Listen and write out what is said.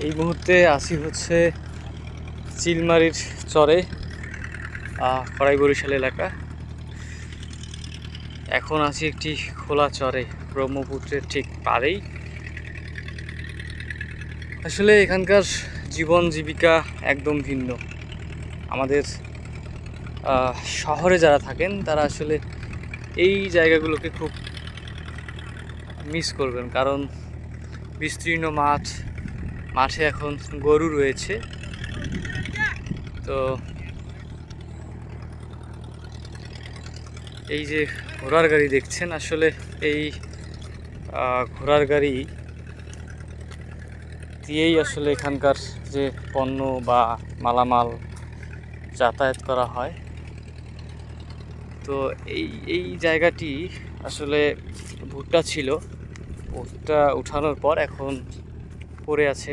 এই মুহূর্তে আসি হচ্ছে চিলমারির চরে খড়াই বরিশাল এলাকা। এখন আছি একটি খোলা চরে, ব্রহ্মপুত্রের ঠিক পাড়েই। আসলে এখানকার জীবন জীবিকা একদম ভিন্ন। আমাদের শহরে যারা থাকেন, তারা আসলে এই জায়গাগুলোকে খুব মিস করবেন। কারণ বিস্তীর্ণ মাঠ মাঠে এখন গরু রয়েছে। তো এই যে ঘোড়ার গাড়ি দেখছেন, আসলে এই ঘোড়ার গাড়ি দিয়েই আসলে এখানকার যে পণ্য বা মালামাল যাতায়াত করা হয়। তো এই এই জায়গাটি আসলে ভুট্টা ছিল। ভুট্টা উঠানোর পর এখন পড়ে আছে।